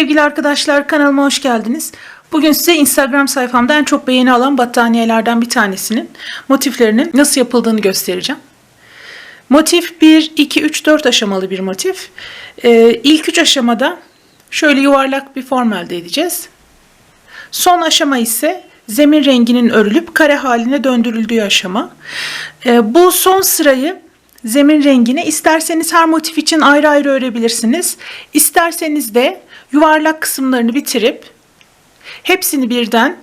Sevgili arkadaşlar kanalıma hoş geldiniz. Bugün size Instagram sayfamda en çok beğeni alan battaniyelerden bir tanesinin motiflerinin nasıl yapıldığını göstereceğim. Motif 1, 2, 3, 4 aşamalı bir motif. Ee, ilk 3 aşamada şöyle yuvarlak bir form elde edeceğiz. Son aşama ise zemin renginin örülüp kare haline döndürüldüğü aşama. Ee, bu son sırayı zemin rengini isterseniz her motif için ayrı ayrı örebilirsiniz. İsterseniz de yuvarlak kısımlarını bitirip hepsini birden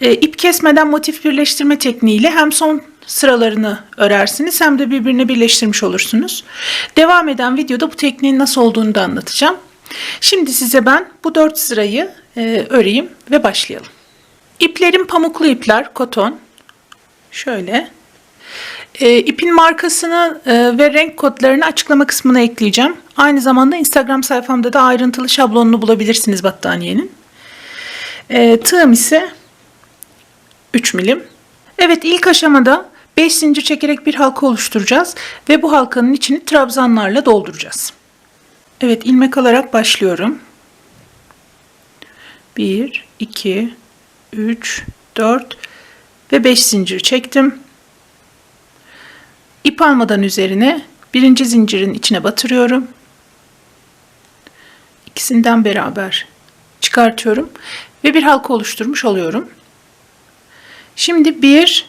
e, ip kesmeden motif birleştirme tekniğiyle hem son sıralarını örersiniz hem de birbirine birleştirmiş olursunuz. Devam eden videoda bu tekniğin nasıl olduğunu da anlatacağım. Şimdi size ben bu dört sırayı e, öreyim ve başlayalım. İplerim pamuklu ipler, koton. Şöyle. E, ipin markasını e, ve renk kodlarını açıklama kısmına ekleyeceğim. Aynı zamanda Instagram sayfamda da ayrıntılı şablonunu bulabilirsiniz battaniyenin. E, tığım ise 3 milim. Evet ilk aşamada 5 zincir çekerek bir halka oluşturacağız ve bu halkanın içini trabzanlarla dolduracağız. Evet ilmek alarak başlıyorum. 1, 2, 3, 4 ve 5 zincir çektim. İp almadan üzerine birinci zincirin içine batırıyorum. İkisinden beraber çıkartıyorum ve bir halka oluşturmuş oluyorum. Şimdi bir,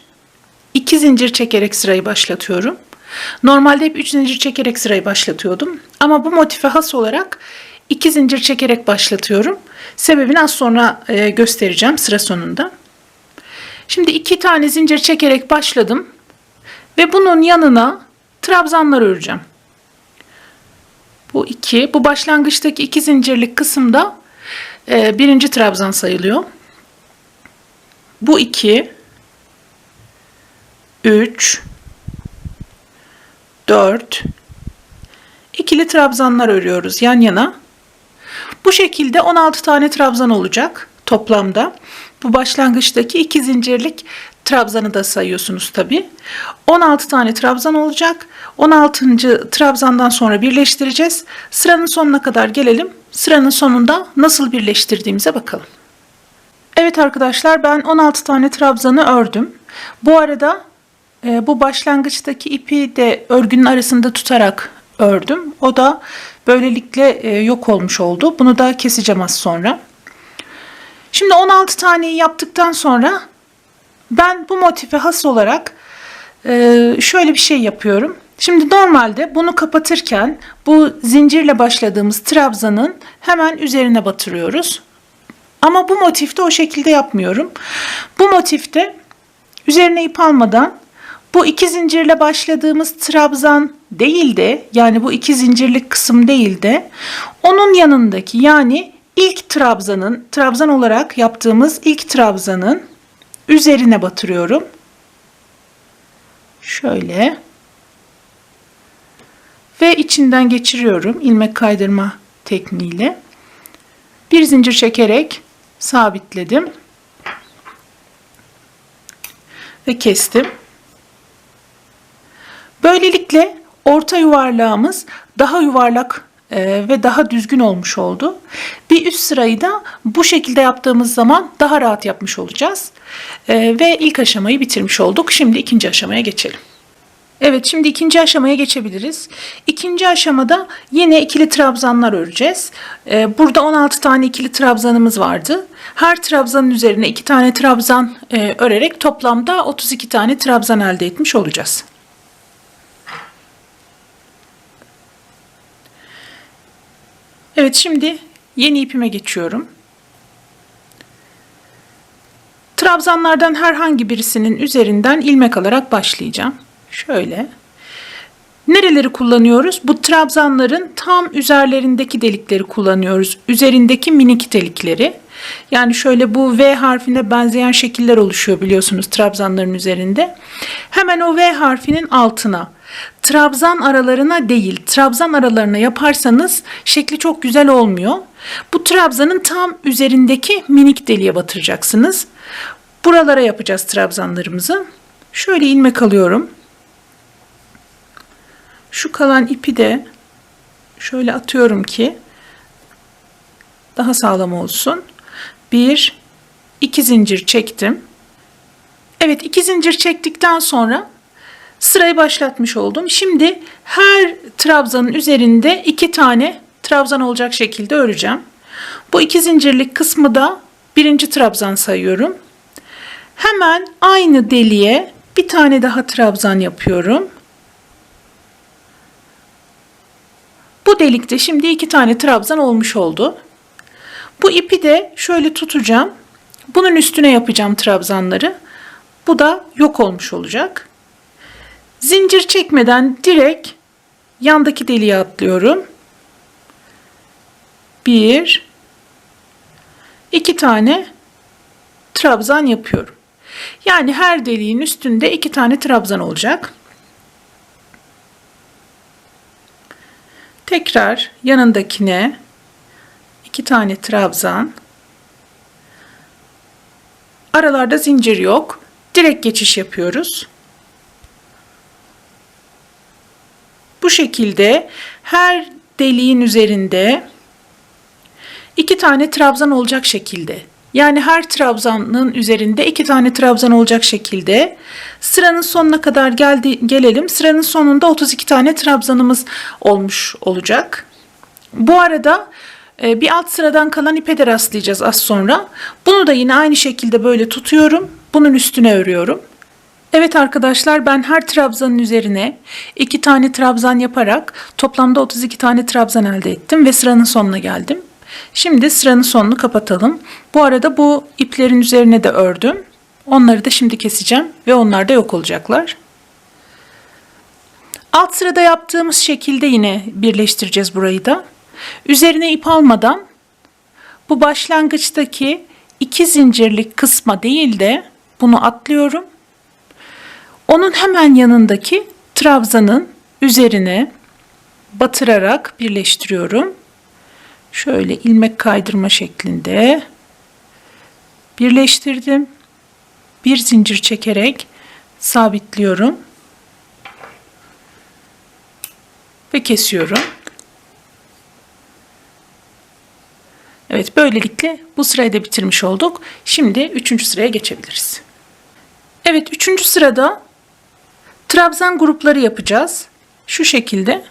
iki zincir çekerek sırayı başlatıyorum. Normalde hep üç zincir çekerek sırayı başlatıyordum. Ama bu motife has olarak iki zincir çekerek başlatıyorum. Sebebini az sonra e, göstereceğim sıra sonunda. Şimdi iki tane zincir çekerek başladım. Ve bunun yanına trabzanlar öreceğim. Bu iki, bu başlangıçtaki iki zincirlik kısımda e, birinci trabzan sayılıyor. Bu iki, üç, dört, ikili trabzanlar örüyoruz yan yana. Bu şekilde 16 tane trabzan olacak toplamda. Bu başlangıçtaki iki zincirlik trabzanı da sayıyorsunuz tabi. 16 tane trabzan olacak. 16. trabzandan sonra birleştireceğiz. Sıranın sonuna kadar gelelim. Sıranın sonunda nasıl birleştirdiğimize bakalım. Evet arkadaşlar ben 16 tane trabzanı ördüm. Bu arada e, bu başlangıçtaki ipi de örgünün arasında tutarak ördüm. O da böylelikle e, yok olmuş oldu. Bunu da keseceğim az sonra. Şimdi 16 taneyi yaptıktan sonra ben bu motife has olarak e, şöyle bir şey yapıyorum. Şimdi normalde bunu kapatırken bu zincirle başladığımız trabzanın hemen üzerine batırıyoruz. Ama bu motifte o şekilde yapmıyorum. Bu motifte üzerine ip almadan bu iki zincirle başladığımız trabzan değil de yani bu iki zincirlik kısım değil de onun yanındaki yani ilk trabzanın trabzan olarak yaptığımız ilk trabzanın üzerine batırıyorum. Şöyle. Ve içinden geçiriyorum ilmek kaydırma tekniğiyle. Bir zincir çekerek sabitledim. Ve kestim. Böylelikle orta yuvarlağımız daha yuvarlak e, ve daha düzgün olmuş oldu. Bir üst sırayı da bu şekilde yaptığımız zaman daha rahat yapmış olacağız. E, ve ilk aşamayı bitirmiş olduk. Şimdi ikinci aşamaya geçelim. Evet şimdi ikinci aşamaya geçebiliriz. İkinci aşamada yine ikili trabzanlar öreceğiz. E, burada 16 tane ikili trabzanımız vardı. Her trabzanın üzerine 2 tane trabzan örerek toplamda 32 tane trabzan elde etmiş olacağız. Evet şimdi yeni ipime geçiyorum. Trabzanlardan herhangi birisinin üzerinden ilmek alarak başlayacağım. Şöyle. Nereleri kullanıyoruz? Bu trabzanların tam üzerlerindeki delikleri kullanıyoruz. Üzerindeki minik delikleri. Yani şöyle bu V harfine benzeyen şekiller oluşuyor biliyorsunuz trabzanların üzerinde. Hemen o V harfinin altına trabzan aralarına değil, trabzan aralarına yaparsanız şekli çok güzel olmuyor. Bu trabzanın tam üzerindeki minik deliğe batıracaksınız. Buralara yapacağız trabzanlarımızı. Şöyle ilmek alıyorum. Şu kalan ipi de şöyle atıyorum ki daha sağlam olsun. Bir, iki zincir çektim. Evet iki zincir çektikten sonra sırayı başlatmış oldum. Şimdi her trabzanın üzerinde iki tane trabzan olacak şekilde öreceğim. Bu iki zincirlik kısmı da birinci trabzan sayıyorum. Hemen aynı deliğe bir tane daha trabzan yapıyorum. Bu delikte şimdi iki tane trabzan olmuş oldu. Bu ipi de şöyle tutacağım. Bunun üstüne yapacağım trabzanları. Bu da yok olmuş olacak. Zincir çekmeden direkt yandaki deliğe atlıyorum. Bir, iki tane trabzan yapıyorum. Yani her deliğin üstünde iki tane trabzan olacak. Tekrar yanındakine iki tane trabzan. Aralarda zincir yok. Direkt geçiş yapıyoruz. Bu şekilde her deliğin üzerinde iki tane trabzan olacak şekilde. Yani her trabzanın üzerinde iki tane trabzan olacak şekilde sıranın sonuna kadar geldi, gelelim. Sıranın sonunda 32 tane trabzanımız olmuş olacak. Bu arada bir alt sıradan kalan ipe de rastlayacağız az sonra. Bunu da yine aynı şekilde böyle tutuyorum. Bunun üstüne örüyorum. Evet arkadaşlar ben her trabzanın üzerine iki tane trabzan yaparak toplamda 32 tane trabzan elde ettim ve sıranın sonuna geldim. Şimdi sıranın sonunu kapatalım. Bu arada bu iplerin üzerine de ördüm. Onları da şimdi keseceğim ve onlar da yok olacaklar. Alt sırada yaptığımız şekilde yine birleştireceğiz burayı da. Üzerine ip almadan bu başlangıçtaki iki zincirlik kısma değil de bunu atlıyorum. Onun hemen yanındaki trabzanın üzerine batırarak birleştiriyorum. Şöyle ilmek kaydırma şeklinde birleştirdim. Bir zincir çekerek sabitliyorum. Ve kesiyorum. Evet böylelikle bu sırayı da bitirmiş olduk. Şimdi üçüncü sıraya geçebiliriz. Evet üçüncü sırada trabzan grupları yapacağız. Şu şekilde.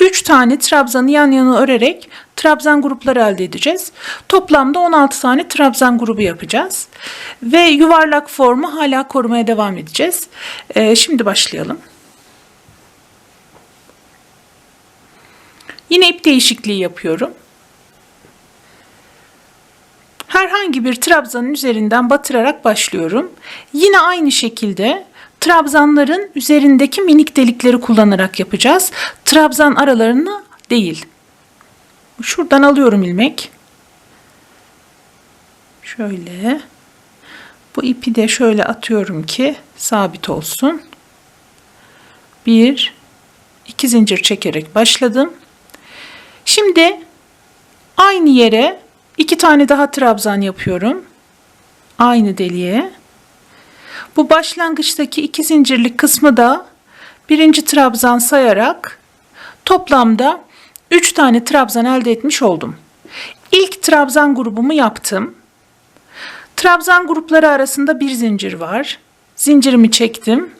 3 tane trabzanı yan yana örerek trabzan grupları elde edeceğiz. Toplamda 16 tane trabzan grubu yapacağız. Ve yuvarlak formu hala korumaya devam edeceğiz. Ee, şimdi başlayalım. Yine ip değişikliği yapıyorum. Herhangi bir trabzanın üzerinden batırarak başlıyorum. Yine aynı şekilde trabzanların üzerindeki minik delikleri kullanarak yapacağız. Trabzan aralarını değil. Şuradan alıyorum ilmek. Şöyle. Bu ipi de şöyle atıyorum ki sabit olsun. Bir, iki zincir çekerek başladım. Şimdi aynı yere iki tane daha trabzan yapıyorum. Aynı deliğe. Bu başlangıçtaki iki zincirlik kısmı da birinci trabzan sayarak toplamda 3 tane trabzan elde etmiş oldum. İlk trabzan grubumu yaptım. Trabzan grupları arasında bir zincir var. Zincirimi çektim.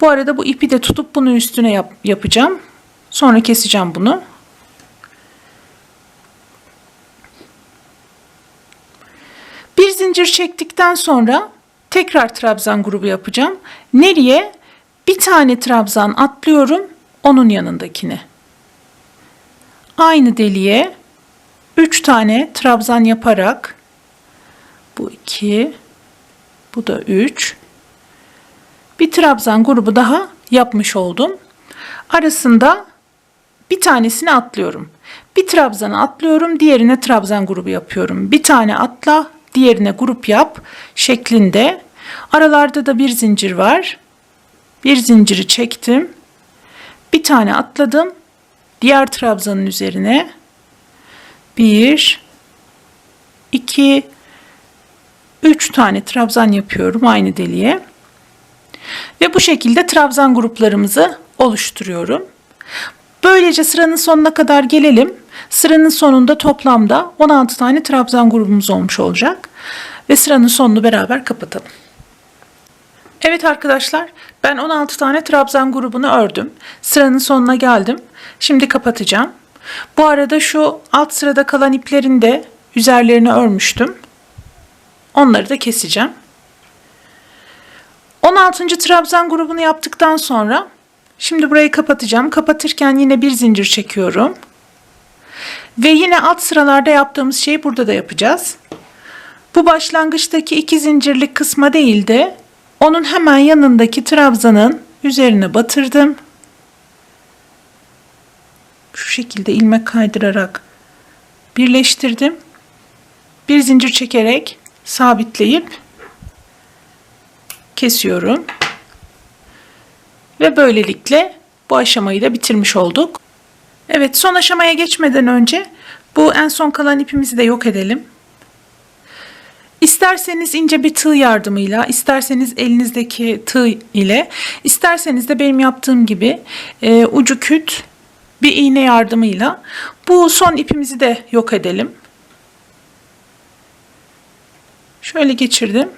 Bu arada bu ipi de tutup bunun üstüne yap yapacağım. Sonra keseceğim bunu. Bir zincir çektikten sonra tekrar trabzan grubu yapacağım. Nereye? Bir tane trabzan atlıyorum onun yanındakine. Aynı deliğe 3 tane trabzan yaparak bu 2 bu da 3 bir trabzan grubu daha yapmış oldum. Arasında bir tanesini atlıyorum. Bir trabzanı atlıyorum, diğerine trabzan grubu yapıyorum. Bir tane atla, diğerine grup yap şeklinde. Aralarda da bir zincir var. Bir zinciri çektim. Bir tane atladım. Diğer trabzanın üzerine. Bir, iki, üç tane trabzan yapıyorum aynı deliğe. Ve bu şekilde trabzan gruplarımızı oluşturuyorum. Böylece sıranın sonuna kadar gelelim. Sıranın sonunda toplamda 16 tane trabzan grubumuz olmuş olacak. Ve sıranın sonunu beraber kapatalım. Evet arkadaşlar ben 16 tane trabzan grubunu ördüm. Sıranın sonuna geldim. Şimdi kapatacağım. Bu arada şu alt sırada kalan iplerin de üzerlerini örmüştüm. Onları da keseceğim. 16. trabzan grubunu yaptıktan sonra şimdi burayı kapatacağım. Kapatırken yine bir zincir çekiyorum. Ve yine alt sıralarda yaptığımız şeyi burada da yapacağız. Bu başlangıçtaki iki zincirlik kısma değil de onun hemen yanındaki trabzanın üzerine batırdım. Şu şekilde ilmek kaydırarak birleştirdim. Bir zincir çekerek sabitleyip kesiyorum. Ve böylelikle bu aşamayı da bitirmiş olduk. Evet son aşamaya geçmeden önce bu en son kalan ipimizi de yok edelim. İsterseniz ince bir tığ yardımıyla, isterseniz elinizdeki tığ ile, isterseniz de benim yaptığım gibi e, ucu küt bir iğne yardımıyla bu son ipimizi de yok edelim. Şöyle geçirdim.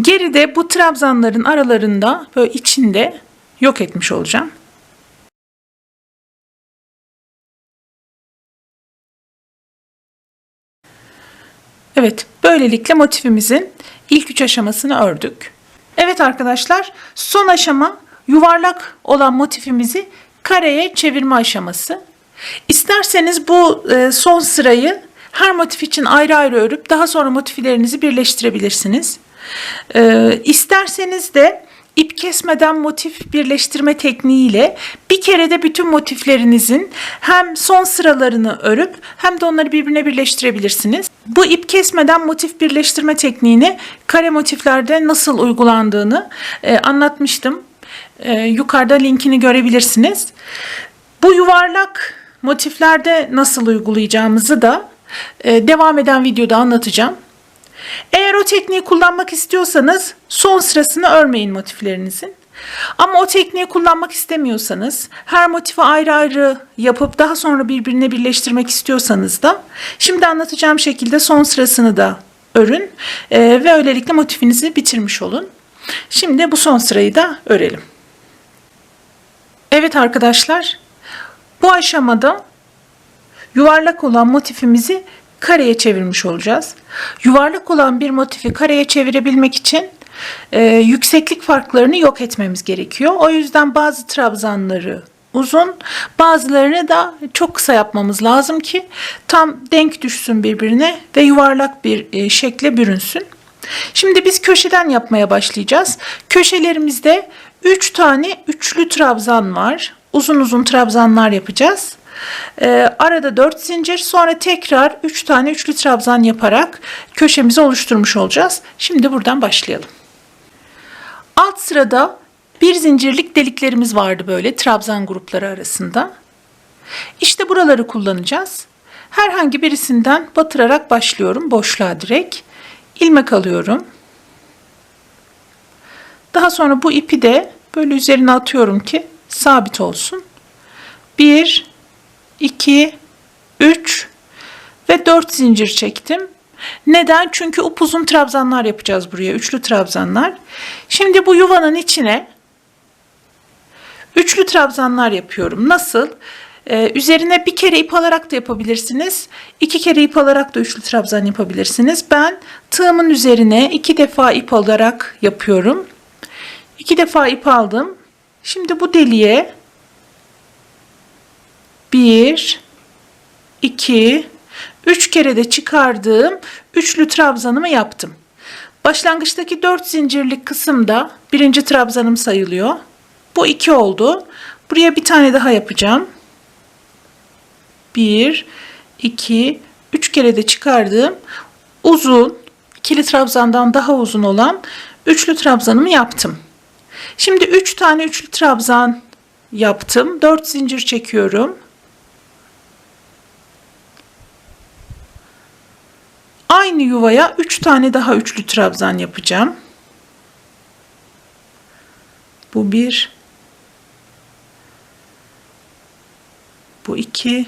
Geride bu trabzanların aralarında böyle içinde yok etmiş olacağım. Evet, böylelikle motifimizin ilk üç aşamasını ördük. Evet arkadaşlar, son aşama yuvarlak olan motifimizi kareye çevirme aşaması. İsterseniz bu e, son sırayı her motif için ayrı ayrı örüp daha sonra motiflerinizi birleştirebilirsiniz. E, isterseniz de ip kesmeden motif birleştirme tekniğiyle bir kerede bütün motiflerinizin hem son sıralarını örüp hem de onları birbirine birleştirebilirsiniz. Bu ip kesmeden motif birleştirme tekniğini kare motiflerde nasıl uygulandığını e, anlatmıştım. E, yukarıda linkini görebilirsiniz. Bu yuvarlak motiflerde nasıl uygulayacağımızı da e, devam eden videoda anlatacağım. Eğer o tekniği kullanmak istiyorsanız son sırasını örmeyin motiflerinizin. Ama o tekniği kullanmak istemiyorsanız, her motifi ayrı ayrı yapıp daha sonra birbirine birleştirmek istiyorsanız da şimdi anlatacağım şekilde son sırasını da örün e, ve öylelikle motifinizi bitirmiş olun. Şimdi bu son sırayı da örelim. Evet arkadaşlar, bu aşamada yuvarlak olan motifimizi kareye çevirmiş olacağız. Yuvarlak olan bir motifi kareye çevirebilmek için e, yükseklik farklarını yok etmemiz gerekiyor. O yüzden bazı trabzanları uzun, bazılarını da çok kısa yapmamız lazım ki tam denk düşsün birbirine ve yuvarlak bir e, şekle bürünsün. Şimdi biz köşeden yapmaya başlayacağız. Köşelerimizde 3 tane üçlü trabzan var. Uzun uzun trabzanlar yapacağız. Ee, arada 4 zincir sonra tekrar 3 tane üçlü trabzan yaparak köşemizi oluşturmuş olacağız. Şimdi buradan başlayalım. Alt sırada bir zincirlik deliklerimiz vardı böyle trabzan grupları arasında. İşte buraları kullanacağız. Herhangi birisinden batırarak başlıyorum boşluğa direkt. ilmek alıyorum. Daha sonra bu ipi de böyle üzerine atıyorum ki sabit olsun. 1 2 3 ve 4 zincir çektim. Neden? Çünkü upuzun trabzanlar yapacağız buraya. Üçlü trabzanlar. Şimdi bu yuvanın içine üçlü trabzanlar yapıyorum. Nasıl? Ee, üzerine bir kere ip alarak da yapabilirsiniz. İki kere ip alarak da üçlü trabzan yapabilirsiniz. Ben tığımın üzerine iki defa ip alarak yapıyorum. İki defa ip aldım. Şimdi bu deliğe bir, iki, üç kere de çıkardığım üçlü trabzanımı yaptım. Başlangıçtaki dört zincirlik kısımda birinci trabzanım sayılıyor. Bu iki oldu. Buraya bir tane daha yapacağım. Bir, iki, üç kere de çıkardığım uzun, ikili trabzandan daha uzun olan üçlü trabzanımı yaptım. Şimdi 3 üç tane üçlü trabzan yaptım. 4 zincir çekiyorum. Aynı yuvaya 3 tane daha üçlü trabzan yapacağım. Bu 1 Bu 2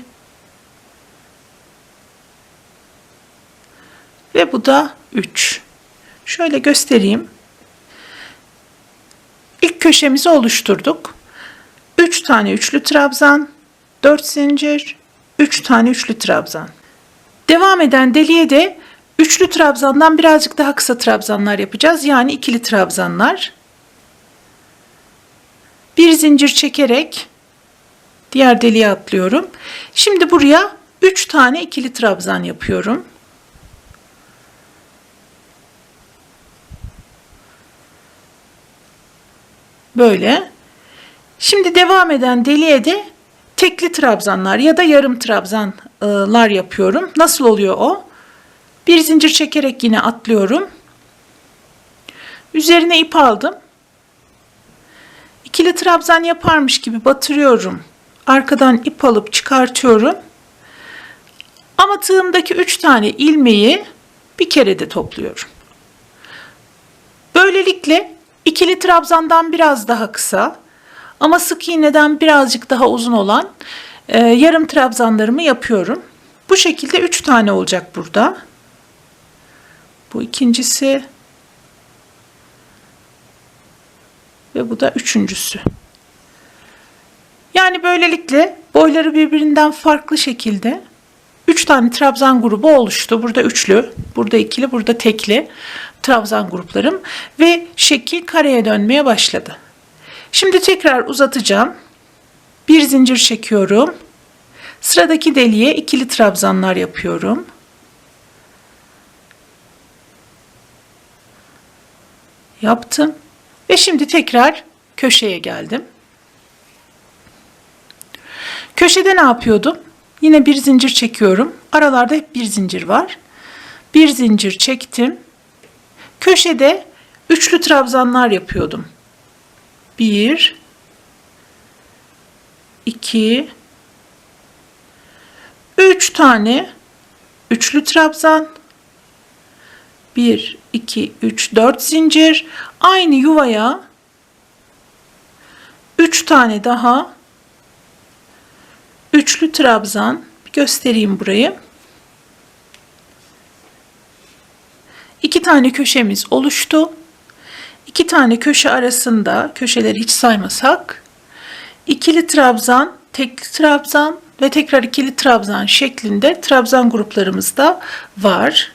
ve bu da 3. Şöyle göstereyim. Köşemizi oluşturduk. 3 tane üçlü trabzan, 4 zincir, 3 tane üçlü trabzan. Devam eden deliğe de üçlü trabzandan birazcık daha kısa trabzanlar yapacağız. Yani ikili trabzanlar. Bir zincir çekerek diğer deliğe atlıyorum. Şimdi buraya 3 tane ikili trabzan yapıyorum. Böyle. Şimdi devam eden deliğe de tekli trabzanlar ya da yarım trabzanlar yapıyorum. Nasıl oluyor o? Bir zincir çekerek yine atlıyorum. Üzerine ip aldım. İkili trabzan yaparmış gibi batırıyorum. Arkadan ip alıp çıkartıyorum. Ama tığımdaki 3 tane ilmeği bir kerede topluyorum. Böylelikle ikili trabzandan biraz daha kısa ama sık iğneden birazcık daha uzun olan e, yarım trabzanlarımı yapıyorum. Bu şekilde 3 tane olacak burada. Bu ikincisi ve bu da üçüncüsü. Yani böylelikle boyları birbirinden farklı şekilde 3 tane trabzan grubu oluştu. Burada üçlü, burada ikili, burada tekli trabzan gruplarım ve şekil kareye dönmeye başladı. Şimdi tekrar uzatacağım. Bir zincir çekiyorum. Sıradaki deliğe ikili trabzanlar yapıyorum. Yaptım. Ve şimdi tekrar köşeye geldim. Köşede ne yapıyordum? Yine bir zincir çekiyorum. Aralarda hep bir zincir var. Bir zincir çektim. Köşede üçlü trabzanlar yapıyordum. Bir, iki, üç tane üçlü trabzan. Bir, iki, üç, dört zincir. Aynı yuvaya üç tane daha üçlü trabzan. Göstereyim burayı. İki tane köşemiz oluştu. İki tane köşe arasında köşeleri hiç saymasak ikili trabzan, tekli trabzan ve tekrar ikili trabzan şeklinde trabzan gruplarımız da var.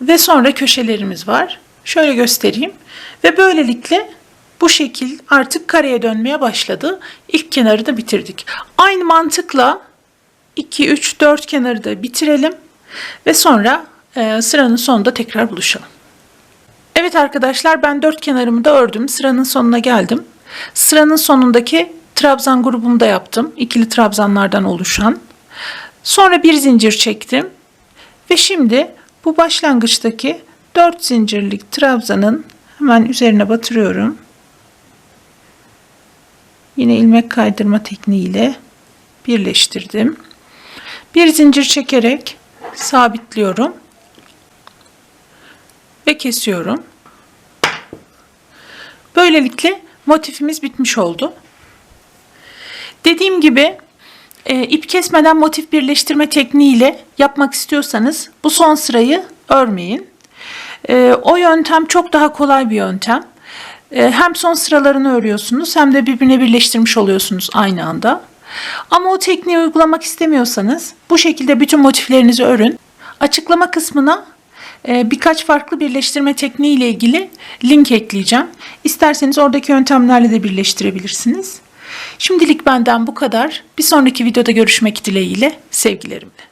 Ve sonra köşelerimiz var. Şöyle göstereyim. Ve böylelikle bu şekil artık kareye dönmeye başladı. İlk kenarı da bitirdik. Aynı mantıkla 2, 3, 4 kenarı da bitirelim. Ve sonra e, sıranın sonunda tekrar buluşalım. Evet arkadaşlar ben dört kenarımı da ördüm. Sıranın sonuna geldim. Sıranın sonundaki trabzan grubumu da yaptım. İkili trabzanlardan oluşan. Sonra bir zincir çektim. Ve şimdi bu başlangıçtaki dört zincirlik trabzanın hemen üzerine batırıyorum. Yine ilmek kaydırma tekniğiyle birleştirdim. Bir zincir çekerek sabitliyorum ve kesiyorum. Böylelikle motifimiz bitmiş oldu. Dediğim gibi e, ip kesmeden motif birleştirme tekniğiyle yapmak istiyorsanız bu son sırayı örmeyin. E, o yöntem çok daha kolay bir yöntem. E, hem son sıralarını örüyorsunuz hem de birbirine birleştirmiş oluyorsunuz aynı anda. Ama o tekniği uygulamak istemiyorsanız bu şekilde bütün motiflerinizi örün. Açıklama kısmına birkaç farklı birleştirme tekniği ile ilgili link ekleyeceğim. İsterseniz oradaki yöntemlerle de birleştirebilirsiniz. Şimdilik benden bu kadar. Bir sonraki videoda görüşmek dileğiyle sevgilerimle.